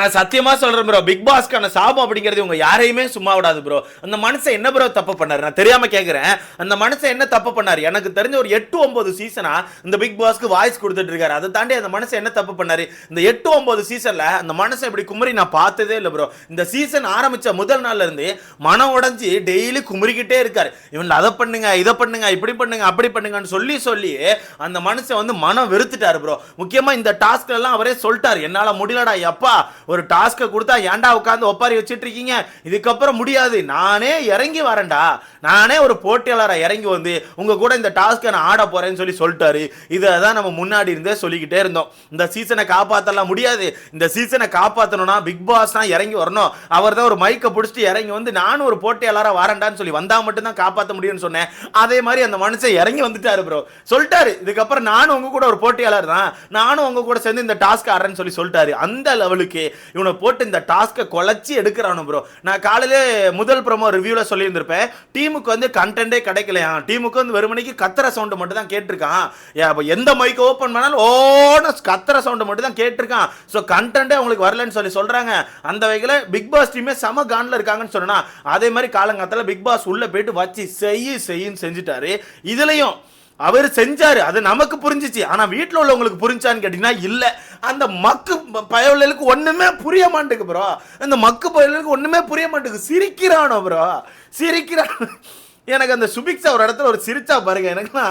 ஆனா சத்தியமா சொல்றேன் ப்ரோ பிக் பாஸ்க்கான சாபம் அப்படிங்கிறது உங்கள் யாரையுமே சும்மா விடாது ப்ரோ அந்த மனுஷன் என்ன ப்ரோ தப்பு பண்ணாரு? நான் தெரியாம கேட்குறேன் அந்த மனுஷன் என்ன தப்பு பண்ணாரு? எனக்கு தெரிஞ்ச ஒரு எட்டு ஒன்பது சீசனா இந்த பிக் பாஸ்க்கு வாய்ஸ் கொடுத்துட்டு இருக்காரு. அதை தாண்டி அந்த மனுஷன் என்ன தப்பு பண்ணாரு? இந்த எட்டு ஒன்பது சீசன்ல அந்த மனுஷன் இப்படி குமரி நான் பார்த்ததே இல்லை ப்ரோ இந்த சீசன் ஆரம்பிச்ச முதல் நாள்ல இருந்து மனம் உடஞ்சி டெய்லி குமரிக்கிட்டே இருக்காரு. இவன் அதை பண்ணுங்க இதை பண்ணுங்க இப்படி பண்ணுங்க அப்படி பண்ணுங்கன்னு சொல்லி சொல்லி அந்த மனுஷன் வந்து மனம் வெறுத்துட்டாரு ப்ரோ முக்கியமா இந்த டாஸ்க் எல்லாம் அவரே சொல்லிட்டாரு. என்னால முடியலடா எப்பா ஒரு டாஸ்க்கை கொடுத்தா ஏன்டா உட்காந்து ஒப்பாரி வச்சுட்டு இருக்கீங்க இதுக்கப்புறம் முடியாது. நானே இறங்கி வரேன்டா. நானே ஒரு போட்டியாளராக இறங்கி வந்து உங்கள் கூட இந்த டாஸ்க்கை நான் ஆட போகிறேன்னு சொல்லி சொல்லிட்டாரு. இதை தான் நம்ம முன்னாடி இருந்தே சொல்லிக்கிட்டே இருந்தோம். இந்த சீசனை காப்பாற்றலாம் முடியாது. இந்த சீசனை காப்பாற்றணும்னா பிக் பாஸ் தான் இறங்கி வரணும். அவர் தான் ஒரு மைக்கை பிடிச்சிட்டு இறங்கி வந்து நானும் ஒரு போட்டியாளராக வரேன்டான்னு சொல்லி வந்தால் மட்டும்தான் காப்பாற்ற முடியும்னு சொன்னேன். அதே மாதிரி அந்த மனுஷன் இறங்கி வந்துட்டாரு ப்ரோ சொல்லிட்டாரு. இதுக்கப்புறம் நானும் உங்கள் கூட ஒரு போட்டியாளர் தான். நானும் உங்கள் கூட சேர்ந்து இந்த டாஸ்க் ஆடுறேன்னு சொல்லி சொல்லிட்டாரு. அந்த லெவலுக்கு இவனை போட்டு இந்த டாஸ்க்கை குலைச்சி எடுக்கிறானு ப்ரோ நான் காலையிலே முதல் ப்ரமோ ரிவ்யூவில் சொல்லியிருந்திருப்பேன். டீமுக்கு வந்து கண்டென்ட்டே கிடைக்கலையா? டீமுக்கு வந்து வெறுமனைக்கு கத்துற சவுண்டு மட்டும் தான் கேட்டிருக்கான் ஏன் எந்த மைக் ஓப்பன் பண்ணாலும் ஓன கத்துற சவுண்டு மட்டும் தான் கேட்டிருக்கான். ஸோ கண்டென்ட்டே அவங்களுக்கு வரலன்னு சொல்லி சொல்கிறாங்க அந்த வகையில் பிக் பாஸ் டீமே செம கான்ல இருக்காங்கன்னு சொன்னா அதே மாதிரி காலங்காலத்தில் பிக் பாஸ் உள்ளே போயிட்டு வச்சு செய்யு செய்யுன்னு செஞ்சுட்டாரு. இதுலேயும் அவர் செஞ்சாரு. அது நமக்கு புரிஞ்சிச்சு. ஆனா வீட்டில் உள்ளவங்களுக்கு புரிஞ்சான்னு கேட்டீங்கன்னா இல்ல. அந்த மக்கு பயலுக்கு ஒண்ணுமே புரிய மாட்டேங்குது ப்ரோ அந்த மக்கு பயலுக்கு ஒண்ணுமே புரிய மாட்டேங்குது. சிரிக்கிறானோ ப்ரோ சிரிக்கிறான். எனக்கு அந்த சுபிக்ஸா ஒரு இடத்துல ஒரு சிரிச்சா பாருங்க. எனக்குன்னா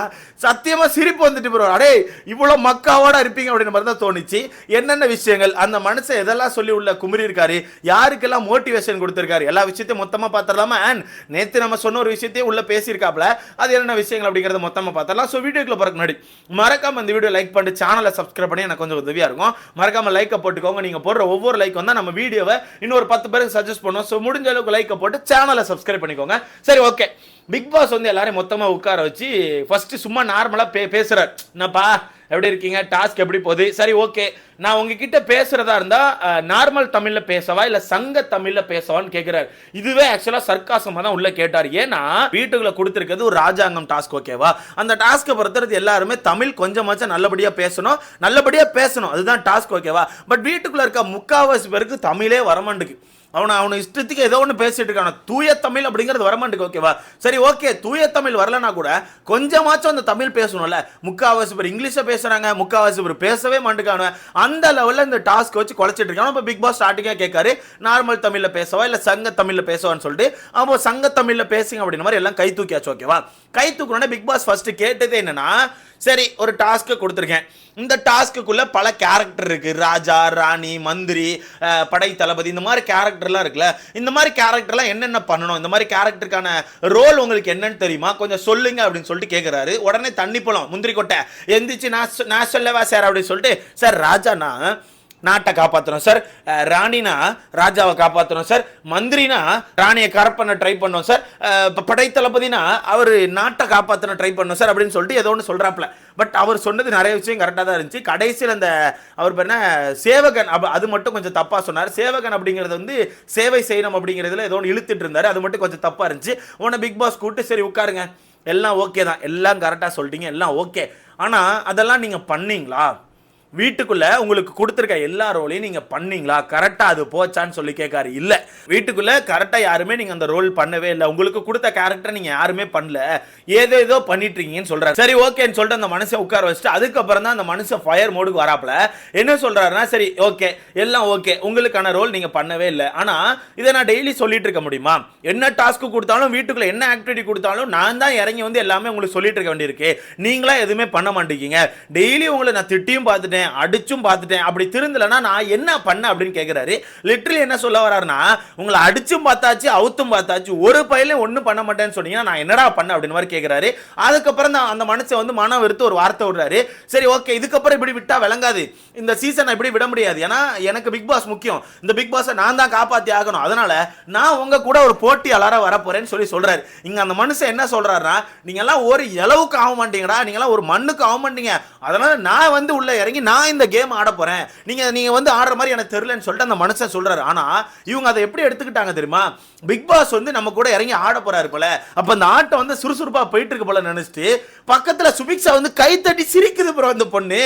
சத்தியமா சிரிப்பு வந்துட்டு போறோம் அடே இவ்வளோ மக்காவோட இருப்பீங்க அப்படின்னு மாதிரி தான் தோணுச்சு. என்னென்ன விஷயங்கள்? அந்த மனுஷன் எதெல்லாம் சொல்லி உள்ள குமரி இருக்காரு? யாருக்கெல்லாம் மோட்டிவேஷன் கொடுத்துருக்காரு? எல்லா விஷயத்தையும் மொத்தமாக பார்த்துடலாமா அண்ட் நேற்று நம்ம சொன்ன ஒரு விஷயத்தையும் உள்ள பேசியிருக்காப்ல அது என்னென்ன விஷயங்கள் அப்படிங்கிறத மொத்தமாக பார்த்துடலாம் ஸோ வீடியோக்குள்ள பிறகு முன்னாடி மறக்காம இந்த வீடியோ லைக் பண்ணிட்டு சேனலை சப்ஸ்கிரைப் பண்ணி எனக்கு கொஞ்சம் உதவியாக இருக்கும். மறக்காம லைக்கை போட்டுக்கோங்க. நீங்கள் போடுற ஒவ்வொரு லைக் வந்தால் நம்ம வீடியோவை இன்னொரு பத்து பேருக்கு சஜஸ்ட் பண்ணுவோம். ஸோ முடிஞ்ச அளவுக்கு லைக்கை போட்டு சேனலை சப்ஸ்கிரைப் பண்ணிக்கோங்க. சரி ஓகே பிக் பாஸ் வந்து எல்லாரையும் மொத்தமாக உட்கார வச்சு ஃபர்ஸ்ட் சும்மா நார்மலாக பே பேசுகிறார் என்னப்பா எப்படி இருக்கீங்க? டாஸ்க் எப்படி போகுது? சரி ஓகே நான் உங்ககிட்ட பேசுறதா இருந்தா நார்மல் தமிழ்ல பேசவா இல்ல சங்க தமிழ்ல பேசவான்னு கேட்குறாரு இதுவே ஆக்சுவலா சர்க்காசமா தான் உள்ள கேட்டார். ஏன்னா வீட்டுக்குள்ள கொடுத்துருக்கிறது ஒரு ராஜாங்கம் டாஸ்க் ஓகேவா அந்த டாஸ்க்கை பொறுத்தவரை எல்லாருமே தமிழ் கொஞ்சமாச்சும் நல்லபடியா பேசணும். நல்லபடியா பேசணும். அதுதான் டாஸ்க் ஓகேவா பட் வீட்டுக்குள்ள இருக்க முக்காவாசி பேருக்கு தமிழே வரமாட்டுக்கு அவனை அவனை இஷ்டத்துக்கு ஏதோ ஒன்று பேசிட்டு இருக்கான். தூய தமிழ் அப்படிங்கிறது வரமாட்டுக்கு ஓகேவா சரி ஓகே தூய தமிழ் வரலனா கூட கொஞ்சமாச்சும் அந்த தமிழ் பேசணும்ல. முக்காவாசி பேர் இங்கிலீஷை பேசுறாங்க முக்காவாசி பேர் பேசவே மாட்டுக்கானு அந்த லெவலில் இந்த டாஸ்க் வச்சு குழச்சிட்டு இருக்கான். இப்போ பிக் பாஸ் ஸ்டார்டிங்காக கேட்காரு நார்மல் தமிழில் பேசவா? இல்லை சங்க தமிழில் பேசவான்னு சொல்லிட்டு. அப்போ சங்க தமிழில் பேசுங்க அப்படின்ற மாதிரி எல்லாம் கை தூக்கியாச்சு ஓகேவா கை தூக்கணும்னா பிக் பாஸ் ஃபர்ஸ்ட் கேட்டது என்னன்னா சரி ஒரு டாஸ்க்கு கொடுத்துருக்கேன். இந்த டாஸ்க்குள்ளே பல கேரக்டர் இருக்குது ராஜா ராணி மந்திரி படை தளபதி இந்த மாதிரி கேரக்டர் கேரக்டர்லாம் இருக்குல்ல இந்த மாதிரி கேரக்டர்லாம் என்னென்ன பண்ணணும்? இந்த மாதிரி கேரக்டருக்கான ரோல் உங்களுக்கு என்னன்னு தெரியுமா? கொஞ்சம் சொல்லுங்க அப்படின்னு சொல்லிட்டு கேட்குறாரு உடனே தண்ணி போலாம் முந்திரி கொட்டை எந்திரிச்சு நான் நான் சொல்லவா சார்? அப்படின்னு சொல்லிட்டு சார் ராஜானா நாட்டை காப்பாற்றணும் சார் ராணினா ராஜாவை காப்பாற்றணும் சார் மந்திரினா ராணியை கரெக்ட் பண்ண ட்ரை பண்ணோம் சார் இப்போ படைத்தளபதினா அவர் நாட்டை காப்பாற்றணும் ட்ரை பண்ணோம் சார் அப்படின்னு சொல்லிட்டு ஏதோ ஒன்று சொல்கிறாப்புல பட் அவர் சொன்னது நிறைய விஷயம் கரெக்டாக தான் இருந்துச்சு. கடைசியில் அந்த அவர் பண்ண என்ன? சேவகன். அப் அது மட்டும் கொஞ்சம் தப்பாக சொன்னார். சேவகன் அப்படிங்கிறது வந்து சேவை செய்யணும் அப்படிங்கிறதுல ஏதோ ஒன்று இழுத்துட்டு இருந்தார். அது மட்டும் கொஞ்சம் தப்பாக இருந்துச்சு. உடனே பிக் பாஸ் கூப்பிட்டு சரி உட்காருங்க. எல்லாம் ஓகே தான். எல்லாம் கரெக்டாக சொல்லிட்டீங்க. எல்லாம் ஓகே ஆனால் அதெல்லாம் நீங்கள் பண்ணீங்களா? வீட்டுக்குள்ள உங்களுக்கு கொடுத்துருக்க எல்லா ரோலையும் நீங்க பண்ணீங்களா? கரெக்டா அது போச்சான்னு சொல்லி கேட்காரு. இல்ல. வீட்டுக்குள்ள கரெக்டா யாருமே நீங்க அந்த ரோல் பண்ணவே இல்லை. உங்களுக்கு கொடுத்த கேரக்டர் நீங்க யாருமே பண்ணல. ஏதோ ஏதோ பண்ணிட்டு இருக்கீங்கன்னு சொல்றாரு. சரி ஓகேன்னு சொல்லிட்டு அந்த மனுஷன் உட்கார வச்சுட்டு அதுக்கப்புறம் தான் அந்த மனுஷன் ஃபயர் மோடுக்கு வராப்ல என்ன சொல்றாருன்னா சரி ஓகே எல்லாம் ஓகே. உங்களுக்கான ரோல் நீங்க பண்ணவே இல்லை. ஆனா இதை நான் டெய்லி சொல்லிட்டு இருக்க முடியுமா? என்ன டாஸ்க் கொடுத்தாலும் வீட்டுக்குள்ள என்ன ஆக்டிவிட்டி கொடுத்தாலும் நான் தான் இறங்கி வந்து எல்லாமே உங்களுக்கு சொல்லிட்டு இருக்க வேண்டியிருக்கு. நீங்களா எதுவுமே பண்ண மாட்டேங்க டெய்லி உங்களை நான் திட்டியும் பார்த்துட்டேன். அடிச்சும் பார்த்துட்டேன். அப்படி திருந்தலைன்னா நான் என்ன பண்ண அப்படின்னு கேட்குறாரு லிட்ரலி என்ன சொல்ல வர்றாருன்னா உங்களை அடிச்சும் பார்த்தாச்சு அவுத்தும் பார்த்தாச்சு ஒரு பையிலையும் ஒன்றும் பண்ண மாட்டேன்னு சொன்னீங்கன்னா நான் என்னடா பண்ண அப்படின்னு மாதிரி கேட்குறாரு அதுக்கப்புறம் தான் அந்த மனுஷன் வந்து மனம் வெறுத்து ஒரு வார்த்தை விடுறாரு. சரி ஓகே இதுக்கப்புறம் இப்படி விட்டா விளங்காது. இந்த சீசனை இப்படி விட முடியாது. ஏன்னா எனக்கு பிக் பாஸ் முக்கியம். இந்த பிக் பாஸை நான் தான் காப்பாற்றி ஆகணும். அதனால நான் உங்க கூட ஒரு போட்டியாளராக வரப்போறேன்னு சொல்லி சொல்றாரு. இங்க அந்த மனுஷன் என்ன சொல்றாருன்னா நீங்க எல்லாம் ஒரு இளவுக்கு ஆக மாட்டீங்கடா நீங்க எல்லாம் ஒரு மண்ணுக்கு ஆக மாட்டீங்க அதனால நான் வந்து உள்ள இறங்கி நான் இந்த கேம் ஆட போகிறேன் நீங்கள் நீங்கள் வந்து ஆடுற மாதிரி எனக்கு தெரிலன்னு சொல்லிட்டு அந்த மனுஷன் சொல்றாரு. ஆனால் இவங்க அதை எப்படி எடுத்துக்கிட்டாங்க தெரியுமா? பிக் பாஸ் வந்து நம்ம கூட இறங்கி ஆட போகிறாரு போல. அப்போ அந்த ஆட்டம் வந்து சுறுசுறுப்பாக போயிட்டு இருக்கு போல நினச்சிட்டு பக்கத்தில் சுபிக்ஷா வந்து கைத்தட்டி சிரிக்குது ப்ரோ அந்த பொண்ணு.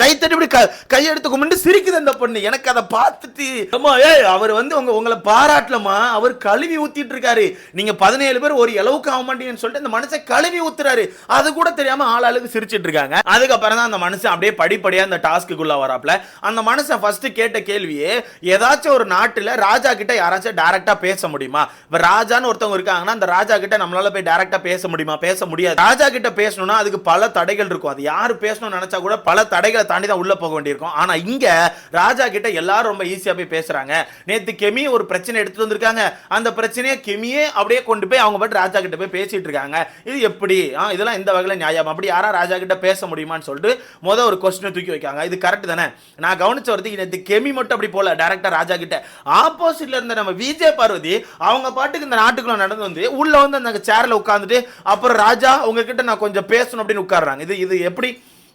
கைத்தட்டி இப்படி க- கையெடுத்து கும்பிட்டு சிரிக்குது அந்த பொண்ணு. எனக்கு அதை பார்த்துட்டு அம்மா ஏய் அவர் வந்து உங்க உங்களை பாராட்டலமா அவர் கழுவி ஊத்திட்டு இருக்காரு. நீங்க பதினேழு பேர் ஒரு இளவுக்கு ஆக மாட்டீங்கன்னு சொல்லிட்டு அந்த மனுஷன் கழுவி ஊத்துறாரு. அது கூட தெரியாம ஆளாளுக்கு சிரிச்சிட்டு இருக்காங்க. அதுக்கப்புறம் தான் அந்த மனுஷன் அப்படியே படிப்படியா அந்த டாஸ்க்குள்ள வராப்ல அந்த மனுஷன் ஃபர்ஸ்ட் கேட்ட கேள்வியே ஏதாச்சும் ஒரு நாட்டில் ராஜா கிட்ட யாராச்சும் டைரக்டா பேச முடியுமா? இப்ப ராஜான்னு ஒருத்தவங்க இருக்காங்கன்னா அந்த ராஜா கிட்ட நம்மளால போய் டைரக்டா பேச முடியுமா? பேச முடியாது. ராஜா கிட்ட பேசணும்னா அதுக்கு பல தடைகள் இருக்கும். அது யாரு பேசணும்னு நினைச்சா கூட பல தடைகளை தாண்டி தான் உள்ள போக வேண்டியிருக்கும். ஆனா இங்க ராஜா கிட்ட எல்லாரும் ரொம்ப ஈஸியா போய் பேசுறாங்க. நேத்து கெமி ஒரு பிரச்சனை எடுத்துட்டு வந்திருக்காங்க. அந்த பிரச்சனையை கெமியே அப்படியே கொண்டு போய் அவங்க பாட்டு ராஜா கிட்ட போய் பேசிட்டு இருக்காங்க. இது எப்படி? ஆ, இதெல்லாம் இந்த வகையில நியாயம். அப்படி யாரா ராஜா கிட்ட பேச முடியுமான்னு சொல்லிட்டு முத ஒரு கொஸ்டினை தூக்கி வைக்காங்க இது கரெக்ட் தானே? நான் கவனிச்ச வரதுக்கு நேத்து கெமி மட்டும் அப்படி போல டேரக்டர் ராஜா கிட்ட. ஆப்போசிட்ல இருந்த நம்ம விஜய் பார்வதி அவங்க பாட்டுக்கு இந்த நாட்டுக்குள்ள நடந்து வந்து உள்ள வந்து அந்த சேர்ல உட்காந்துட்டு அப்புறம் ராஜா உங்ககிட்ட நான் கொஞ்சம் பேசணும் அப்படின்னு உட்கார்றாங்க. இது இது எப்படி?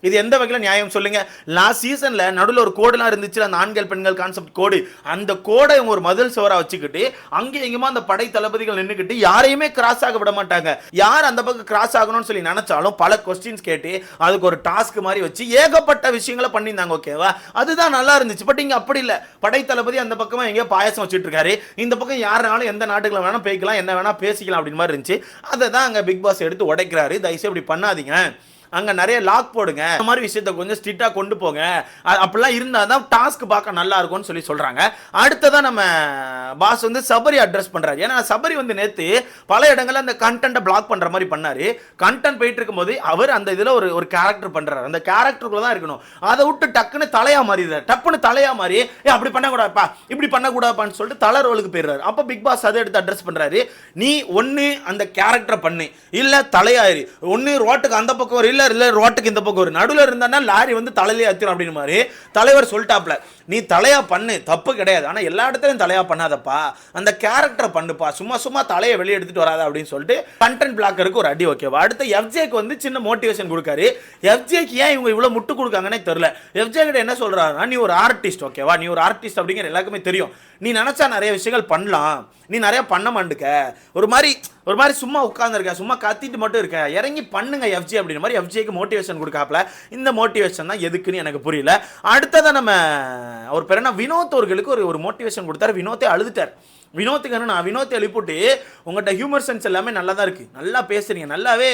இது எந்த வகையில் நியாயம் சொல்லுங்க? லாஸ்ட் சீசன்ல நடுவில் ஒரு கோடுலாம் இருந்துச்சு அந்த ஆண்கள் பெண்கள் கான்செப்ட் கோடு. அந்த கோடை இவங்க ஒரு மதில் சுவராக வச்சுக்கிட்டு அங்கே எங்கேயுமா அந்த படை தளபதிகள் நின்றுக்கிட்டு யாரையுமே கிராஸ் ஆக விட மாட்டாங்க. யார் அந்த பக்கம் கிராஸ் ஆகணும்னு சொல்லி நினைச்சாலும் பல கொஸ்டின்ஸ் கேட்டு அதுக்கு ஒரு டாஸ்க் மாதிரி வச்சு ஏகப்பட்ட விஷயங்களை பண்ணியிருந்தாங்க ஓகேவா அதுதான் நல்லா இருந்துச்சு. பட் இங்கே அப்படி இல்லை. படை தளபதி அந்த பக்கமா எங்கேயோ பாயசம் வச்சுட்டு இருக்காரு. இந்த பக்கம் யாருனாலும் எந்த நாட்டுகளை வேணா பேய்க்கலாம் என்ன வேணா பேசிக்கலாம் அப்படின்னு மாதிரி இருந்துச்சு. அதை தான் அங்கே பிக் பாஸ் எடுத்து உடைக்கிறாரு. தயவுசெய்து இப்படி பண்ணாதீங்க. அங்கே நிறைய லாக் போடுங்க. இந்த மாதிரி விஷயத்தை கொஞ்சம் ஸ்ட்ரிக்டாக கொண்டு போங்க. அப்படிலாம் இருந்தால் தான் டாஸ்க் பார்க்க நல்லா இருக்கும்னு சொல்லி சொல்கிறாங்க அடுத்ததான் நம்ம பாஸ் வந்து சபரி அட்ரஸ் பண்ணுறாரு ஏன்னா சபரி வந்து நேற்று பல இடங்களில் அந்த கண்டென்ட்டை பிளாக் பண்ணுற மாதிரி பண்ணார். கண்டென்ட் போயிட்டு இருக்கும்போது அவர் அந்த இதில் ஒரு ஒரு கேரக்டர் பண்ணுறாரு அந்த கேரக்டருக்குள்ள தான் இருக்கணும். அதை விட்டு டக்குன்னு தலையாக மாறிடுறாரு. டப்புன்னு தலையாக மாறி ஏ அப்படி பண்ணக்கூடாதுப்பா. இப்படி பண்ணக்கூடாதுப்பான்னு சொல்லிட்டு தலை ரோலுக்கு போயிடுறாரு. அப்போ பிக் பாஸ் அதை எடுத்து அட்ரஸ் பண்ணுறாரு நீ ஒன்று அந்த கேரக்டரை பண்ணு. இல்லை தலையாயிரு. ஒன்று ரோட்டுக்கு அந்த பக்கம் இல்லை இல்ல இல்லை ரோட்டுக்கு இந்த பக்கம் ஒரு நடுவில் இருந்தானா லாரி வந்து தலையிலே அத்திரும் அப்படின்னு மாதிரி தலைவர் சொல்லிட்டாப்ல நீ தலையாக பண்ணு. தப்பு கிடையாது. ஆனால் எல்லா இடத்துலையும் தலையாக பண்ணாதப்பா. அந்த கேரக்டரை பண்ணுப்பா. சும்மா சும்மா தலையை வெளியே எடுத்துகிட்டு வராத அப்படின்னு சொல்லிட்டு கண்டென்ட் பிளாக்கருக்கு ஒரு அடி ஓகேவா அடுத்து எஃப்ஜேக்கு வந்து சின்ன மோட்டிவேஷன் கொடுக்காரு. எஃப்ஜேக்கு ஏன் இவங்க இவ்வளோ முட்டு கொடுக்காங்கன்னே தெரில எஃப்ஜே கிட்ட என்ன சொல்கிறாருன்னா நீ ஒரு ஆர்டிஸ்ட் ஓகேவா நீ ஒரு ஆர்டிஸ்ட் அப்படிங்கிற எல்லாருக்குமே தெரியும். நீ நினச்சா நிறைய விஷயங்கள் பண்ணலாம். நீ நிறைய பண்ண மாட்டுக்க. ஒரு மாதிரி ஒரு மாதிரி சும்மா உட்காந்துருக்க சும்மா கத்திட்டு மட்டும் இருக்க. இறங்கி பண்ணுங்க எஃப்ஜி அப்படின்ற மாதிரி எஃப்ஜிக்கு மோட்டிவேஷன் கொடுக்காப்ல இந்த மோட்டிவேஷன் தான் எதுக்குன்னு எனக்கு புரியல. அடுத்ததான் நம்ம அவர் பேர் என்ன? வினோத் அவர்களுக்கு ஒரு ஒரு மோட்டிவேஷன் கொடுத்தாரு. வினோத்தே அழுதுட்டார். வினோத்துக்கு என்ன நான் வினோத்தை எழுப்பிட்டு உங்கள்கிட்ட ஹியூமர் சென்ஸ் எல்லாமே நல்லா தான் இருக்குது நல்லா பேசுறீங்க. நல்லாவே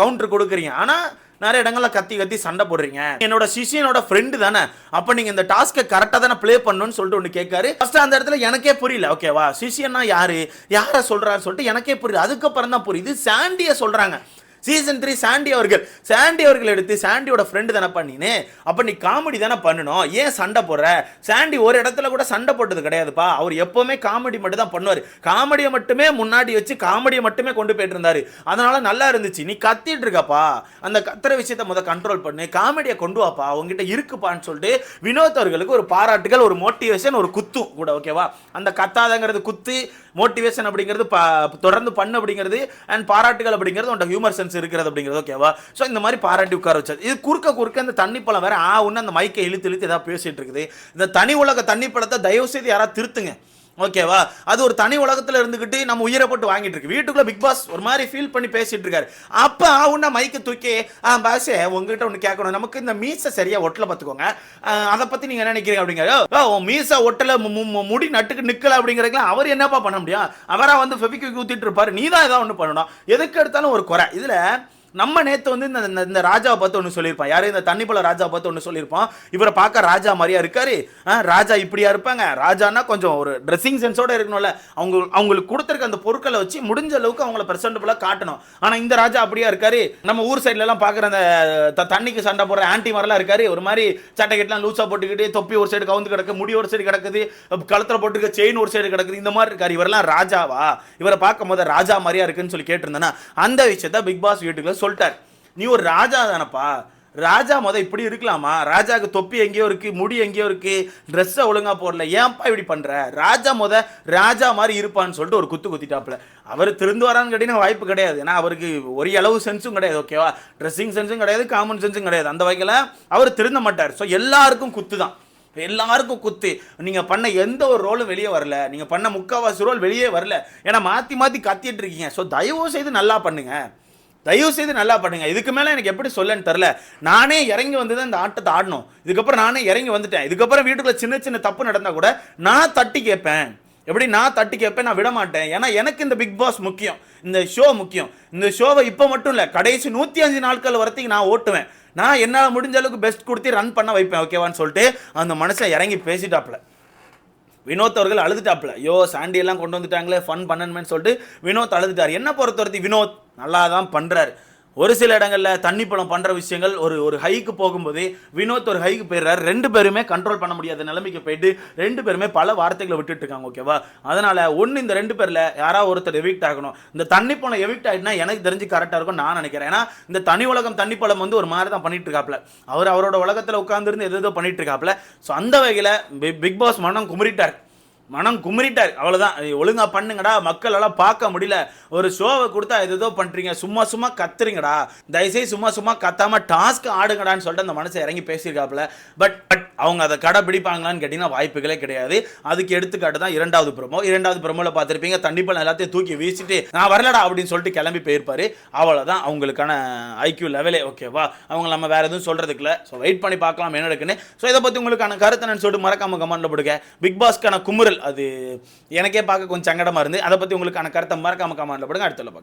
கவுண்டர் கொடுக்குறீங்க. ஆனால் நிறைய இடங்கள்ல கத்தி கத்தி சண்டை போடுறீங்க. என்னோட சிஷியனோட ஃப்ரெண்டு தானே. அப்போ நீங்கள் இந்த டாஸ்க்கை கரெக்டாக தானே ப்ளே பண்ணணும்னு சொல்லிட்டு ஒன்று கேட்காரு. ஃபர்ஸ்ட் அந்த இடத்துல எனக்கே புரியல. ஓகேவா சிஷியன்னா யாரு? யாரை சொல்றாரு சொல்லிட்டு எனக்கே புரியல. அதுக்கப்புறம் தான் புரியுது சாண்டியை சொல்றாங்க. சீசன் த்ரீ சாண்டி அவர்கள். சாண்டி அவர்கள் எடுத்து சாண்டியோட ஃப்ரெண்டு தானே பண்ணினே. அப்போ நீ காமெடி தானே பண்ணணும் ஏன் சண்டை போடுற? சாண்டி ஒரு இடத்துல கூட சண்டை போட்டது கிடையாதுப்பா. அவர் எப்போவுமே காமெடி மட்டும் தான் பண்ணுவார். காமெடியை மட்டுமே முன்னாடி வச்சு காமெடியை மட்டுமே கொண்டு போயிட்டு இருந்தார். அதனால் நல்லா இருந்துச்சு. நீ கத்திட்டு இருக்கப்பா. அந்த கத்துற விஷயத்தை முத கண்ட்ரோல் பண்ணு. காமெடியை கொண்டு வாப்பா. உங்ககிட்ட இருக்குப்பான்னு சொல்லிட்டு வினோத் அவர்களுக்கு ஒரு பாராட்டுகள் ஒரு மோட்டிவேஷன் ஒரு குத்தும் கூட ஓகேவா அந்த கத்தாதங்கிறது குத்து மோட்டிவேஷன் அப்படிங்கிறது ப- தொடர்ந்து பண்ணு அப்படிங்கிறது அண்ட் பாராட்டுகள் அப்படிங்கிறது உன்ட ஹியூமர் சென்ஸ் இருக்கிறது அப்படிங்கிறது ஓகேவா ஸோ இந்த மாதிரி பாராட்டி உட்கார வச்சாது இது குறுக்க குறுக்க இந்த தண்ணி பழம் வேற ஆ ஒன்று அந்த மைக்கை இழுத்து இழுத்து ஏதாவது பேசிட்டு இருக்குது. இந்த தனி உலக தண்ணி பழத்தை தயவு செய்து யாராவது திருத்துங்க. ஓகேவா? அது ஒரு தனி உலகத்தில் இருந்துகிட்டு நம்ம உயிரை போட்டு வாங்கிட்டு இருக்கு. வீட்டுக்குள்ள பிக் பாஸ் ஒரு மாதிரி ஃபீல் பண்ணி பேசிட்டு இருக்காரு. அப்போ அவனா மைக்கு தூக்கி ஆ பாஷே உங்ககிட்ட ஒன்று கேட்கணும். நமக்கு இந்த மீசை சரியா ஒட்டல பார்த்துக்கோங்க அதை பற்றி நீங்கள் என்ன நினைக்கிறீங்க? அப்படிங்கிற உன் மீசை ஒட்டல மு- முடி நட்டுக்கு நிற்கல அப்படிங்கிறதுலாம் அவர் என்னப்பா பண்ண முடியும்? அவராக வந்து ஃபெபிக்கு ஊற்றிட்டு இருப்பார். நீ தான் ஏதாவது ஒன்று பண்ணணும். எதுக்கு எடுத்தாலும் ஒரு குறை. இதில் நம்ம நேற்று வந்து இந்த இந்த- ராஜாவை பார்த்து ஒன்று சொல்லியிருப்பான். யாரும் இந்த தண்ணி போல ராஜாவை பார்த்து ஒன்று சொல்லியிருப்பான். இவரை பார்க்க ராஜா மாதிரியா இருக்காரு? ராஜா இப்படியா இருப்பாங்க? ராஜானா கொஞ்சம் ஒரு ட்ரெஸ்ஸிங் சென்ஸோட இருக்கணும்ல. அவங்க அவங்களுக்கு கொடுத்துருக்க அந்த பொருட்களை வச்சு முடிஞ்ச அளவுக்கு அவங்கள பிரசன்டபுளாக காட்டணும். ஆனால் இந்த ராஜா அப்படியா இருக்காரு? நம்ம ஊர் சைட்லலாம் பார்க்குற அந்த த- தண்ணிக்கு சண்டை போடுற ஆன்டி மாதிரிலாம் இருக்காரு. ஒரு மாதிரி சட்டை கட்டெல்லாம் லூசா போட்டுக்கிட்டு தொப்பி ஒரு சைடு கவுந்து கிடக்கு முடி ஒரு சைடு கிடக்குது கழுத்தில் போட்டுக்க செயின் ஒரு சைடு கிடக்குது. இந்த மாதிரி இருக்காரு. இவரெல்லாம் ராஜாவா? இவரை பார்க்கும் போது ராஜா மாதிரியா இருக்குன்னு சொல்லி கேட்டிருந்தேன்னா அந்த விஷயத்த பிக் பாஸ் வீட்டுக்குள்ள சொல்லிட்டார். நீ ஒரு ராஜா தானப்பா. ராஜா முத இப்படி இருக்கலாமா? ராஜாக்கு தொப்பி எங்கேயோ இருக்கு முடி எங்கேயோ இருக்கு ட்ரெஸ்ஸை ஒழுங்கா போடல. ஏன்ப்பா இப்படி பண்ற? ராஜா முத ராஜா மாதிரி இருப்பான்னு சொல்லிட்டு ஒரு குத்து குத்திட்டாப்புல. அவர் திருந்து வரான்னு கேட்டீங்கன்னா வாய்ப்பு கிடையாது. ஏன்னா அவருக்கு ஒரு அளவு சென்ஸும் கிடையாது ஓகேவா ட்ரெஸ்ஸிங் சென்ஸும் கிடையாது காமன் சென்ஸும் கிடையாது. அந்த வகையில் அவர் திருந்த மாட்டார். ஸோ எல்லாருக்கும் குத்து தான். எல்லாருக்கும் குத்து. நீங்க பண்ண எந்த ஒரு ரோலும் வெளியே வரல. நீங்க பண்ண முக்காவாசி ரோல் வெளியே வரல. ஏன்னா மாத்தி மாத்தி கத்திட்டு இருக்கீங்க. ஸோ தயவு செய்து நல்லா பண்ணுங்க. தயவு செய்து நல்லா பண்ணுங்க. இதுக்கு மேலே எனக்கு எப்படி சொல்லன்னு தெரில நானே இறங்கி வந்து தான் இந்த ஆட்டத்தை ஆடணும். இதுக்கப்புறம் நானே இறங்கி வந்துட்டேன். இதுக்கப்புறம் வீட்டுக்குள்ள சின்ன சின்ன தப்பு நடந்தால் கூட நான் தட்டி கேட்பேன். எப்படி நான் தட்டி கேட்பேன்? நான் விட மாட்டேன் ஏன்னா எனக்கு இந்த பிக் பாஸ் முக்கியம். இந்த ஷோ முக்கியம். இந்த ஷோவை இப்போ மட்டும் இல்லை கடைசி நூற்றி அஞ்சு நாட்கள் வரத்துக்கு நான் ஓட்டுவேன். நான் என்னால் முடிஞ்ச அளவுக்கு பெஸ்ட் கொடுத்து ரன் பண்ண வைப்பேன் ஓகேவான்னு சொல்லிட்டு அந்த மனுஷன் இறங்கி பேசிட்டாப்ல வினோத் அவர்கள் அழுதுட்டாப்புல. ஐயோ சாண்டி எல்லாம் கொண்டு வந்துட்டாங்களே ஃபன் பண்ணணுமேன்னு சொல்லிட்டு வினோத் அழுதுட்டார். என்ன பொறுத்தவரைக்கும் வினோத் நல்லா தான் பண்ணுறாரு ஒரு சில இடங்களில் தண்ணி பழம் பண்ணுற விஷயங்கள் ஒரு ஒரு ஹைக்கு போகும்போது வினோத் ஒரு ஹைக்கு போயிடுறாரு. ரெண்டு பேருமே கண்ட்ரோல் பண்ண முடியாத நிலைமைக்கு போயிட்டு ரெண்டு பேருமே பல வார்த்தைகளை விட்டுட்டு இருக்காங்க ஓகேவா அதனால் ஒன்று இந்த ரெண்டு பேரில் யாராவது ஒருத்தர் எவிக்ட் ஆகணும். இந்த தண்ணி பழம் எவிக்ட் ஆகிட்டுனா எனக்கு தெரிஞ்சு கரெக்டாக இருக்கும் நான் நினைக்கிறேன். ஏன்னா இந்த தனி உலகம் தண்ணி பழம் வந்து ஒரு மாதிரி தான் பண்ணிட்டு இருக்காப்ல. அவர் அவரோட உலகத்தில் உட்காந்துருந்து எது ஏதோ பண்ணிட்டு இருக்காப்ல. ஸோ அந்த வகையில் பிக் பாஸ் மனம் குமரிட்டார் மனம் குமரிட்டார். அவ்வளோதான் ஒழுங்காக பண்ணுங்கடா. மக்கள் எல்லாம் பார்க்க முடியல. ஒரு ஷோவை கொடுத்தா எது ஏதோ பண்ணுறீங்க சும்மா சும்மா கத்துறீங்கடா. தயவுசெய்து சும்மா சும்மா கத்தாமல் டாஸ்க் ஆடுங்கடான்னு சொல்லிட்டு அந்த மனசை இறங்கி பேசியிருக்காப்புல. பட் பட் அவங்க அதை கடைப்பிடிப்பாங்களான்னு கேட்டிங்கன்னா வாய்ப்புகளே கிடையாது. அதுக்கு எடுத்துக்காட்டு தான் இரண்டாவது பிரமோ இரண்டாவது ப்ரோமோவில் பார்த்துருப்பீங்க. தண்ணிப்பழம் எல்லாத்தையும் தூக்கி வீசிட்டு நான் வரலடா அப்படின்னு சொல்லிட்டு கிளம்பி போயிருப்பார். அவ்வளோதான் அவங்களுக்கான ஐக்யூ லெவலே ஓகேவா அவங்க நம்ம வேறு எதுவும் சொல்கிறதுக்குல ஸோ வெயிட் பண்ணி பார்க்கலாம் என்ன இருக்குன்னு ஸோ இதை பற்றி உங்களுக்கான கருத்து என்னன்னு சொல்லிட்டு மறக்காம கமெண்ட்ல போடுங்க. பிக் பாஸ்க்கான குமுறல் அது எனக்கே பார்க்க கொஞ்சம் சங்கடமாக இருந்து அதை பற்றி உங்களுக்கான கருத்தை மறக்காம கமெண்ட்ல போடுங்க. அடுத்த பார்க்க